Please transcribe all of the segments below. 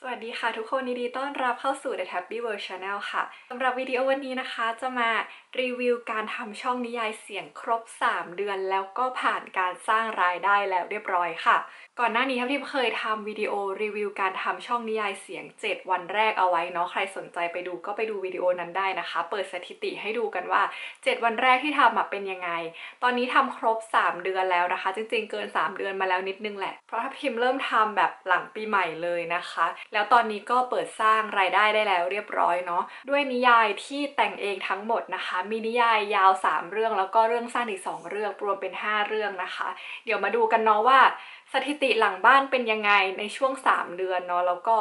สวัสดีค่ะทุกคนยินดีต้อนรับเข้าสู่ The Tabby World Channel ค่ะสำหรับวิดีโอวันนี้นะคะจะมารีวิวการทำช่องนิยายเสียงครบ 3 เดือน แล้วก็ผ่านการสร้างรายได้แล้วเรียบร้อยค่ะ ก่อนหน้านี้ครับที่เคยทำวิดีโอรีวิวการทำช่องนิยายเสียง 7 วันแรกเอาไว้เนาะใครสนใจไปดูก็ไปดูวิดีโอนั้นได้นะคะ เปิดสถิติให้ดูกันว่า 7 วันแรกที่ทำอะเป็นยังไง ตอนนี้ทำครบ 3 เดือนแล้วนะคะ จริงๆ เกิน 3 เดือนมาแล้วนิดนึงแหละเพราะถ้าพิมพ์เริ่มทำแบบหลังปีใหม่เลยนะคะแล้วตอนนี้ก็เปิดสร้างรายได้ได้แล้วเรียบร้อยเนาะด้วยนิยายที่แต่งเองทั้งหมดนะคะ มีนิยายยาว 3 เรื่องแล้วก็เรื่องสั้นอีก 2 เรื่องรวมเป็น 5 เรื่องนะคะ เดี๋ยวมาดูกันเนาะว่าสถิติหลังบ้านเป็นยังไงในช่วง 3 เดือนเนาะแล้วก็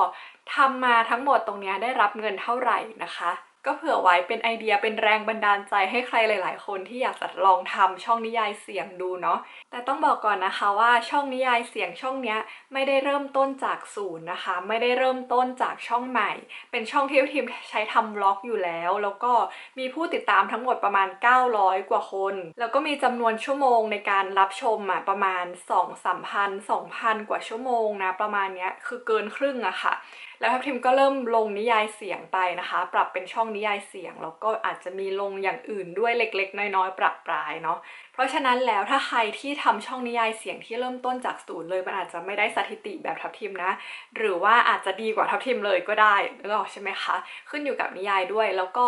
ทำมาทั้งหมดตรงนี้ได้รับเงินเท่าไหร่นะคะ ก็เผื่อไว้เป็นไอเดียเป็นแรงบันดาลใจให้ใครหลาย ๆ คนที่อยากจะลองทำช่องนิยายเสียงดูเนาะแต่ต้องบอกก่อนนะคะว่าช่องนิยายเสียงช่องเนี้ยไม่ได้เริ่มต้นจากศูนย์นะคะ ไม่ได้เริ่มต้นจากช่องใหม่ เป็นช่องที่ทีมใช้ทำบล็อกอยู่แล้ว แล้วก็มีผู้ติดตามทั้งหมดประมาณ 900 กว่าคน แล้วก็มีจำนวนชั่วโมงในการรับชมอะประมาณ 2 3 0 0 0 2,000 กว่าชั่วโมงนะประมาณเนี้ยคือเกินครึ่งอะค่ะ แล้วทัพทิมก็เริ่มลงนิยายเสียงไปนะคะ ปรับเป็นช่องนิยายเสียง แล้วก็อาจจะมีลงอย่างอื่นด้วยเล็ก ๆ น้อยๆปรับปรายเนาะเพราะฉะนั้นแล้วถ้าใครที่ทำช่องนิยายเสียงที่เริ่มต้นจากศูนย์เลยมันอาจจะไม่ได้สถิติแบบทัพทิมนะ หรือว่าอาจจะดีกว่าทัพทิมเลยก็ได้นึกออกใช่ไหมคะขึ้นอยู่กับนิยายด้วย แล้วก็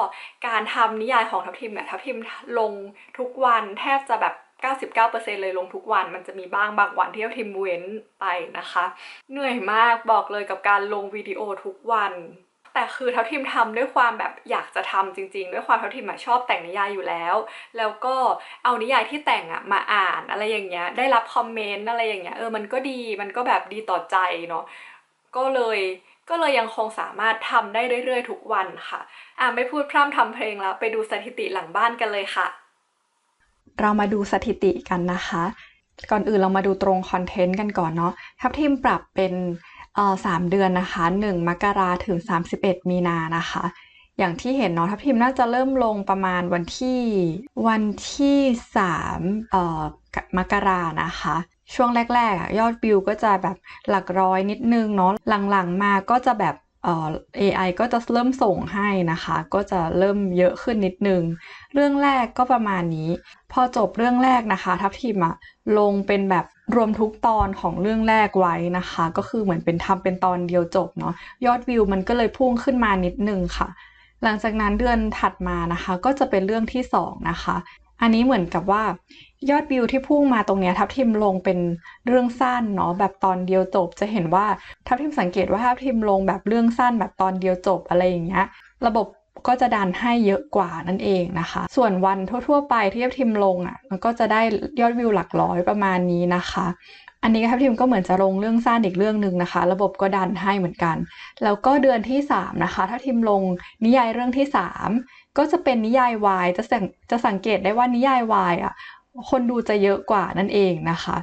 การทำนิยายของทัพทิมเนี่ยทัพทิมลงทุกวันแทบจะแบบ99%เลยลงทุกวันมันจะมีบ้างบางวันที่ทัพทิมเว้นไปนะคะ เหนื่อยมากบอกเลยกับการลงวิดีโอทุกวัน แต่คือเทัพทิมทำด้วยความแบบอยากจะทำจริง ๆ ด้วยความเทัพทิมชอบแต่งนิยายอยู่แล้ว แล้วก็เอานิยายที่แต่งอะมาอ่านอะไรอย่างเงี้ยได้รับคอมเมนต์อะไรอย่างเงี้ยเออมันก็ดีมันก็แบบดีต่อใจเนาะก็เลยก็เลยยังคงสามารถทำได้เรื่อยๆ ทุกวันค่ะอะไม่พูดพร่ำทำเพลงแล้ว ไปดูสถิติหลังบ้านกันเลยค่ะ เรามาดูสถิติกันนะคะ ก่อนอื่นเรามาดูตรงคอนเทนต์กันก่อนเนาะทัพทีมปรับเป็น อ่อสามเดือนนะคะ1มกราถึง31มีนานะคะ อย่างที่เห็นเนาะทัพทีมน่าจะเริ่มลงประมาณวันที่วันที่3เอ่อมกรานะคะ ช่วงแรกๆยอดวิวก็จะแบบหลักร้อยนิดนึงเนาะหลังๆมาก็จะแบบเอ่อ AI ก็จะเริ่มส่งให้นะคะ ก็จะเริ่มเยอะขึ้นนิดนึง เรื่องแรกก็ประมาณนี้ พอจบเรื่องแรกนะคะ ทัพทีมอะลงเป็นแบบ รวมทุกตอนของเรื่องแรกไว้นะคะ ก็คือเหมือนเป็นทำเป็นตอนเดียวจบเนาะยอดวิวมันก็เลยพุ่งขึ้นมานิดนึงค่ะ หลังจากนั้นเดือนถัดมานะคะ ก็จะเป็นเรื่องที่สองนะคะ อันนี้เหมือนกับว่ายอดวิวที่พุ่งมาตรงนี้ทัพทิมลงเป็นเรื่องสั้นเนาะแบบตอนเดียวจบ จะเห็นว่าทัพทิมสังเกตว่าทัพทิมลงแบบเรื่องสั้นแบบตอนเดียวจบอะไรอย่างเงี้ยระบบ ก็จะดันให้เยอะกว่านั่นเองนะคะ ส่วนวันทั่ว ๆ ไปที่ทัพทิมลงอะมันก็จะได้ยอดวิวหลักร้อยประมาณนี้นะคะ อันนี้ทัพทิมก็เหมือนจะลงเรื่องสั้นอีกเรื่องหนึ่งนะคะ ระบบก็ดันให้เหมือนกัน แล้วก็เดือนที่ 3 นะคะ ถ้าทิมลงนิยายเรื่องที่ 3 ก็จะเป็นนิยายวายจะสังจะสังเกตได้ว่านิยายวายอะคนดูจะเยอะกว่านั่นเองนะคะ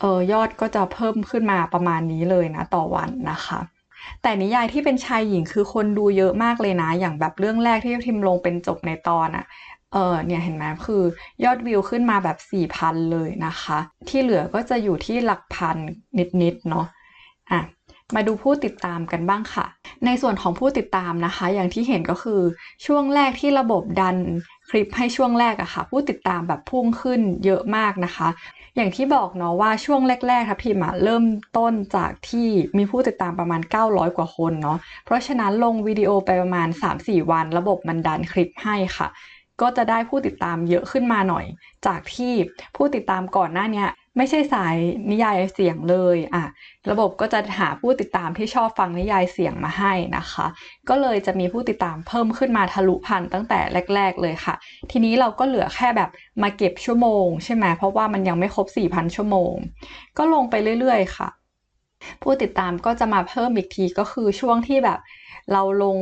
เออยอดก็จะเพิ่มขึ้นมาประมาณนี้เลยนะต่อวันนะคะ แต่นิยายที่เป็นชายหญิงคือคนดูเยอะมากเลยนะ อย่างแบบเรื่องแรกที่ทิมลงเป็นจบในตอนอะเออเนี่ยเห็นไหมคือยอดวิวขึ้นมาแบบ4,000เลยนะคะ ที่เหลือก็จะอยู่ที่หลักพันนิดๆเนาะอะมาดูผู้ติดตามกันบ้างค่ะ ในส่วนของผู้ติดตามนะคะ อย่างที่เห็นก็คือช่วงแรกที่ระบบดัน คลิปให้ช่วงแรกอะค่ะ ผู้ติดตามแบบพุ่งขึ้นเยอะมากนะคะ อย่างที่บอกเนาะว่าช่วงแรกๆทัพพีมอะเริ่มต้นจากที่มีผู้ติดตามประมาณ 900 กว่าคนเนาะเพราะฉะนั้นลงวิดีโอไปประมาณ 3-4 วัน ระบบมันดันคลิปให้ค่ะก็จะได้ผู้ติดตามเยอะขึ้นมาหน่อย จากที่ผู้ติดตามก่อนหน้านี้ ไม่ใช่สายนิยายเสียงเลยอะระบบก็จะหาผู้ติดตามที่ชอบฟังนิยายเสียงมาให้นะคะ ก็เลยจะมีผู้ติดตามเพิ่มขึ้นมาทะลุพันตั้งแต่แรก ๆ เลยค่ะ ทีนี้เราก็เหลือแค่แบบมาเก็บชั่วโมงใช่ไหมเพราะว่ามันยังไม่ครบ 4,000 ชั่วโมง ก็ลงไปเรื่อย ๆ ค่ะ ผู้ติดตามก็จะมาเพิ่มอีกทีก็คือช่วงที่แบบเราลง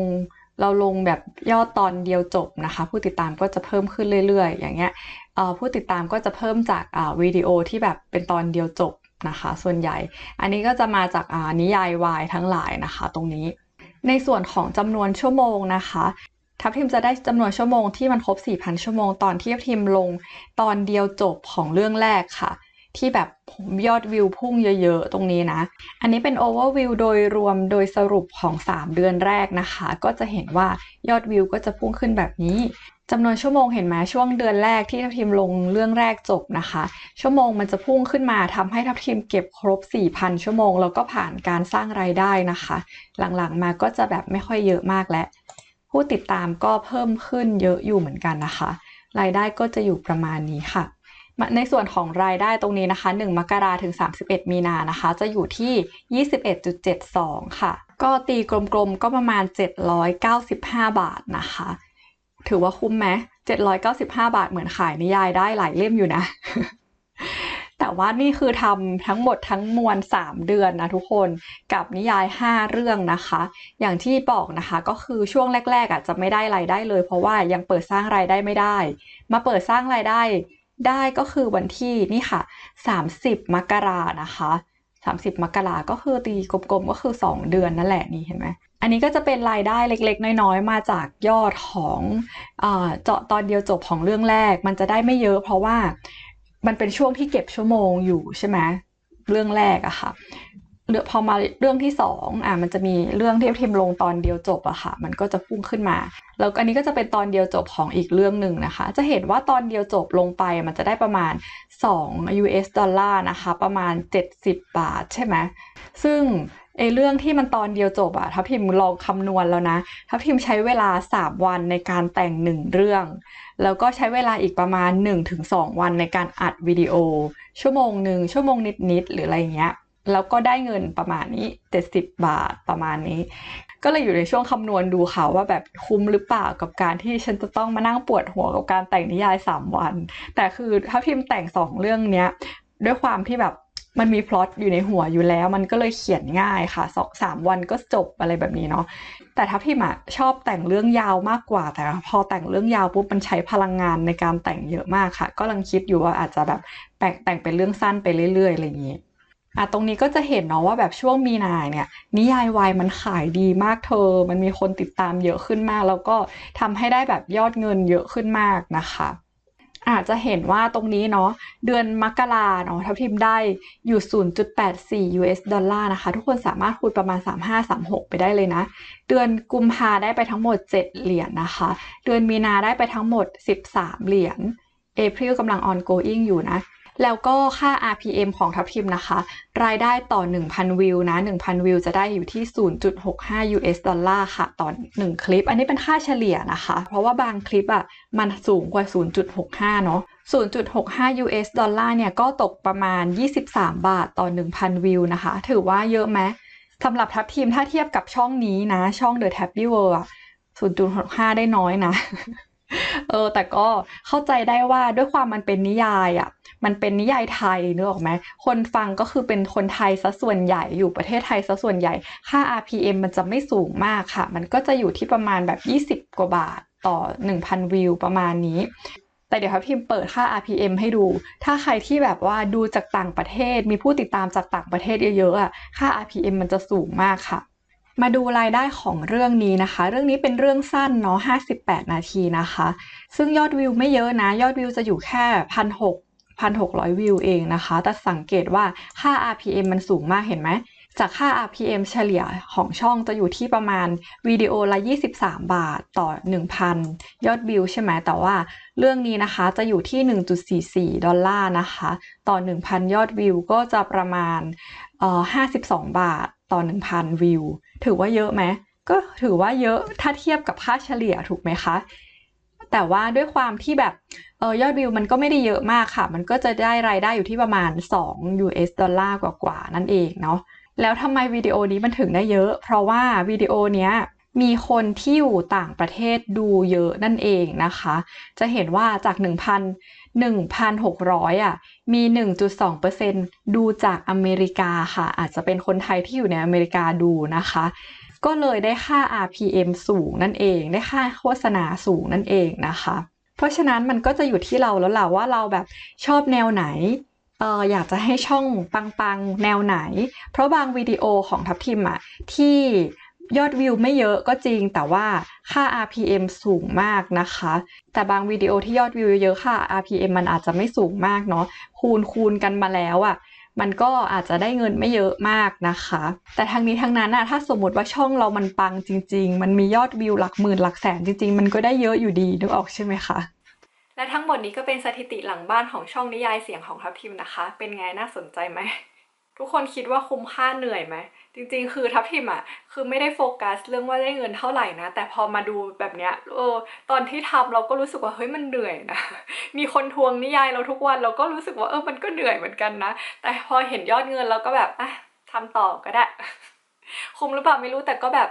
เราลงแบบยอดตอนเดียวจบนะคะ ผู้ติดตามก็จะเพิ่มขึ้นเรื่อย ๆ อย่างเงี้ย ผู้ติดตามก็จะเพิ่มจากวิดีโอที่แบบเป็นตอนเดียวจบนะคะ ส่วนใหญ่ อันนี้ก็จะมาจากนิยายวายทั้งหลายนะคะ ตรงนี้ ในส่วนของจำนวนชั่วโมงนะคะทัพทิมจะได้จำนวนชั่วโมงที่มันครบ 4,000 ชั่วโมงตอนที่ทัพทิมลงตอนเดียวจบของเรื่องแรกค่ะ ที่แบบยอดวิวพุ่งเยอะๆ ตรงนี้นะ อันนี้เป็นโอเวอร์วิวโดยรวมโดยสรุปของ 3 เดือนแรกนะคะ ก็จะเห็นว่ายอดวิวก็จะพุ่งขึ้นแบบนี้จำนวนชั่วโมงเห็นไหมช่วงเดือนแรกที่ทัพทีมลงเรื่องแรกจบนะคะ ชั่วโมงมันจะพุ่งขึ้นมาทำให้ทัพทีมเก็บครบ 4,000 ชั่วโมง แล้วก็ผ่านการสร้างรายได้นะคะ หลังๆมาก็จะแบบไม่ค่อยเยอะมากแล้วผู้ติดตามก็เพิ่มขึ้นเยอะอยู่เหมือนกันนะคะ รายได้ก็จะอยู่ประมาณนี้ค่ะ ในส่วนของรายได้ตรงนี้นะคะ 1 มกราถึง 31 มีนานะคะ จะอยู่ที่ 21.72 ค่ะ ก็ตีกลมๆ ก็ประมาณ 795 บาทนะคะ ถือว่าคุ้มไหม795 บาทเหมือนขายนิยายได้หลายเล่มอยู่นะ แต่ว่านี่คือทำทั้งหมดทั้งมวล 3 เดือนนะทุกคนกับนิยาย 5 เรื่องนะคะ อย่างที่บอกนะคะก็คือช่วงแรกๆอะจะไม่ได้รายได้เลย เพราะว่ายังเปิดสร้างรายได้ไม่ได้ มาเปิดสร้างรายได้ ได้ก็คือวันที่นี่ค่ะ 30 มกรานะคะ 30 มกราก็คือตีกลมๆก็คือ 2 เดือนนั่นแหละนี่เห็นไหมอันนี้ก็จะเป็นรายได้เล็กๆ น้อยๆ มาจากยอดของเจาะตอนเดียวจบของเรื่องแรก มันจะได้ไม่เยอะเพราะว่ามันเป็นช่วงที่เก็บชั่วโมงอยู่ใช่ไหมเรื่องแรกอะค่ะ เลือพอมาเรื่องที่สองอะมันจะมีเรื่องเที่ทีมลงตอนเดียวจบอะค่ะ มันก็จะพุ่งขึ้นมา แล้วอันนี้ก็จะเป็นตอนเดียวจบของอีกเรื่องหนึ่งนะคะ จะเห็นว่าตอนเดียวจบลงไปมันจะได้ประมาณ 2 US ดอลลาร์นะคะ ประมาณ 70 บาทใช่ไหมซึ่งไอเรื่องที่มันตอนเดียวจบอะทัพทิมลองคำนวณแล้วนะทัพทิมใช้เวลา 3 วันในการแต่งหนึ่งเรื่อง แล้วก็ใช้เวลาอีกประมาณ 1-2 วันในการอัดวิดีโอ ชั่วโมงหนึ่งชั่วโมงนิดๆหรืออะไรเงี้ย แล้วก็ได้เงินประมาณนี้ 70 บาทประมาณนี้ ก็เลยอยู่ในช่วงคำนวณดูค่ะว่าแบบคุ้มหรือเปล่ากับการที่ฉันจะต้องมานั่งปวดหัวกับการแต่งนิยาย 3 วัน แต่คือถ้าพิมพ์แต่ง 2 เรื่องเนี้ยด้วยความที่แบบมันมีพล็อตอยู่ในหัวอยู่แล้ว มันก็เลยเขียนง่ายค่ะสองสามวันก็จบอะไรแบบนี้เนาะแต่ถ้าพิมอะชอบแต่งเรื่องยาวมากกว่า แต่พอแต่งเรื่องยาวปุ๊บมันใช้พลังงานในการแต่งเยอะมากค่ะ ก็กำลังคิดอยู่ว่าอาจจะแบบแต่งแต่งเป็นเรื่องสั้นไปเรื่อยๆอะไรอย่างนี้ อะตรงนี้ก็จะเห็นเนาะว่าแบบช่วงมีนาเนี่ย นิยายวายมันขายดีมากเธอ มันมีคนติดตามเยอะขึ้นมาก แล้วก็ทำให้ได้แบบยอดเงินเยอะขึ้นมากนะคะอาจจะเห็นว่าตรงนี้เนาะเดือนมกราเนาะทับทิมได้อยู่ 0.84 US ดอลลาร์นะคะ ทุกคนสามารถคูณประมาณ 3536 ไปได้เลยนะ เดือนกุมภาได้ไปทั้งหมด 7 เหรียญนนะคะ เดือนมีนาได้ไปทั้งหมด 13 เหรียญเอพริลกำลัง ongoing อยู่นะ แล้วก็ค่า RPM ของทัพทิมนะคะ รายได้ต่อ 1,000 วิวนะ 1,000 วิวจะได้อยู่ที่ 0.65 US ดอลลาร์ค่ะ ต่อ 1 คลิป อันนี้เป็นค่าเฉลี่ยนะคะ เพราะว่าบางคลิปอะมันสูงกว่า 0.65 เนาะ0.65 US ดอลลาร์เนี่ยก็ตกประมาณ 23 บาทต่อ 1,000 วิวนะคะ ถือว่าเยอะไหมสำหรับทัพทีมถ้าเทียบกับช่องนี้นะ ช่อง The Tappy World อะ0.65 ได้น้อยนะ เออแต่ก็เข้าใจได้ว่าด้วยความมันเป็นนิยายอะ่ะ มันเป็นนิยายไทยนึกออกไหมคนฟังก็คือเป็นคนไทยซะส่วนใหญ่อยู่ประเทศไทยซะส่วนใหญ่ ค่า RPM มันจะไม่สูงมากค่ะ มันก็จะอยู่ที่ประมาณแบบ 20 กว่าบาทต่อ 1,000 วิวประมาณนี้ แต่เดี๋ยวครับพิมเปิดค่า RPM ให้ดู ถ้าใครที่แบบว่าดูจากต่างประเทศ มีผู้ติดตามจากต่างประเทศเยอะๆอะ ค่า RPM มันจะสูงมากค่ะมาดูรายได้ของเรื่องนี้นะคะ เรื่องนี้เป็นเรื่องสั้นเนาะ 58 นาทีนะคะ ซึ่งยอดวิวไม่เยอะนะ ยอดวิวจะอยู่แค่พันหก พันหกร้อยวิวเองนะคะ แต่สังเกตว่าค่า RPM มันสูงมากเห็นไหม จากค่า RPM เฉลี่ยของช่องจะอยู่ที่ประมาณวิดีโอละ 23 บาทต่อ 1,000 ยอดวิวใช่ไหม แต่ว่าเรื่องนี้นะคะจะอยู่ที่ 1.44 ดอลลาร์นะคะ ต่อ 1,000 ยอดวิวก็จะประมาณเอ่อ52 บาทต่อ 1,000 วิว ถือว่าเยอะไหมก็ถือว่าเยอะถ้าเทียบกับค่าเฉลี่ยถูกไหมคะ แต่ว่าด้วยความที่แบบเออยอดวิวมันก็ไม่ได้เยอะมากค่ะ มันก็จะได้รายได้อยู่ที่ประมาณ 2 US ดอลลาร์กว่าๆนั่นเองเนาะแล้วทำไมวิดีโอนี้มันถึงได้เยอะ เพราะว่าวิดีโอเนี้ยมีคนที่อยู่ต่างประเทศดูเยอะนั่นเองนะคะ จะเห็นว่าจาก 1,000 1,600อะมี 1.2%ดูจากอเมริกาค่ะ อาจจะเป็นคนไทยที่อยู่ในอเมริกาดูนะคะ ก็เลยได้ค่า RPM สูงนั่นเอง ได้ค่าโฆษณาสูงนั่นเองนะคะ เพราะฉะนั้นมันก็จะอยู่ที่เราแล้วล่ะว่าเราแบบชอบแนวไหนเอออยากจะให้ช่องปังๆ แนวไหน เพราะบางวิดีโอของทัพทิมอะที่ยอดวิวไม่เยอะก็จริงแต่ว่าค่า RPM สูงมากนะคะ แต่บางวิดีโอที่ยอดวิวเยอะค่ะ RPM มันอาจจะไม่สูงมากเนาะคูณคูณกันมาแล้วอะ่ะ มันก็อาจจะได้เงินไม่เยอะมากนะคะ แต่ทางนี้ทางนั้นอะถ้าสมมติว่าช่องเรามันปังจริง ๆ มันมียอดวิวหลักหมื่นหลักแสนจริง ๆ มันก็ได้เยอะอยู่ดีนึกออกใช่ไหมคะและทั้งหมดนี้ก็เป็นสถิติหลังบ้านของช่องนิยายเสียงของทัพทิมนะคะ เป็นไงน่าสนใจไหมทุกคนคิดว่าคุ้มค่าเหนื่อยไหม จริงๆ คือทัพทิมอะคือไม่ได้โฟกัสเรื่องว่าได้เงินเท่าไหร่นะ แต่พอมาดูแบบเนี้ยเออตอนที่ทำเราก็รู้สึกว่าเฮ้ยมันเหนื่อยนะมีคนทวงนิยายเราทุกวันเราก็รู้สึกว่าเออมันก็เหนื่อยเหมือนกันนะ แต่พอเห็นยอดเงินเราก็แบบอะทำต่อก็ได้ คุ้มหรือเปล่าไม่รู้แต่ก็แบบ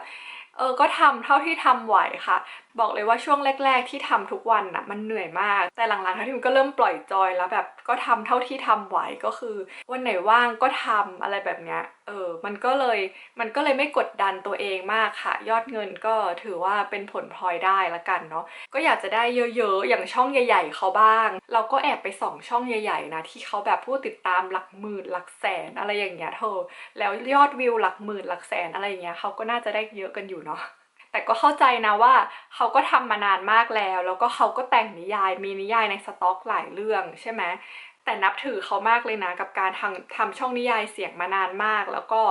เออก็ทำเท่าที่ทำไหวค่ะ บอกเลยว่าช่วงแรก ๆ ที่ทำทุกวันน่ะมันเหนื่อยมาก แต่หลังๆทัพทิมก็เริ่มปล่อยจอยแล้วแบบก็ทำเท่าที่ทำไหวก็คือ วันไหนว่างก็ทำอะไรแบบเนี้ยเออมันก็เลยมันก็เลยไม่กดดันตัวเองมากค่ะ ยอดเงินก็ถือว่าเป็นผลพลอยได้ละกันเนาะก็อยากจะได้เยอะๆอย่างช่องใหญ่ ๆเขาบ้าง เราก็แอบไปส่องช่องใหญ่ๆนะที่เขาแบบผู้ติดตามหลักหมื่นหลักแสนอะไรอย่างเงี้ยเธอแล้วยอดวิวหลักหมื่นหลักแสนอะไรอย่างเงี้ยเขาก็น่าจะได้เยอะกันอยู่เนาะ แต่ก็เข้าใจนะว่าเขาก็ทำมานานมากแล้ว แล้วก็เขาก็แต่งนิยายมีนิยายในสต็อกหลายเรื่องใช่ไหมแต่นับถือเขามากเลยนะกับการทำทำช่องนิยายเสียงมานานมาก แล้วก็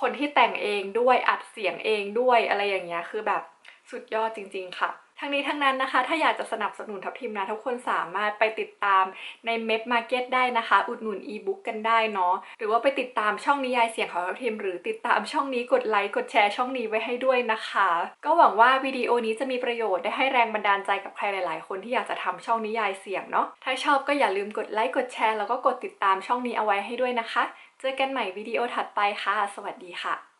คนที่แต่งเองด้วยอัดเสียงเองด้วยอะไรอย่างเงี้ยคือแบบสุดยอดจริง ๆค่ะ ทั้งนี้ทั้งนั้นนะคะ ถ้าอยากจะสนับสนุนทัพทีมนะทุกคนสามารถไปติดตามในเม็ดมาร์เก็ตได้นะคะ อุดหนุนอีบุ๊กกันได้เนาะหรือว่าไปติดตามช่องนิยายเสียงของทัพทีม หรือติดตามช่องนี้กดไลค์กดแชร์ช่องนี้ไว้ให้ด้วยนะคะ ก็หวังว่าวิดีโอนี้จะมีประโยชน์ได้ให้แรงบันดาลใจกับใครหลาย ๆ คนที่อยากจะทำช่องนิยายเสียงเนาะถ้าชอบก็อย่าลืมกดไลค์กดแชร์แล้วก็กดติดตามช่องนี้เอาไว้ให้ด้วยนะคะ เจอกันใหม่วิดีโอถัดไปค่ะ สวัสดีค่ะ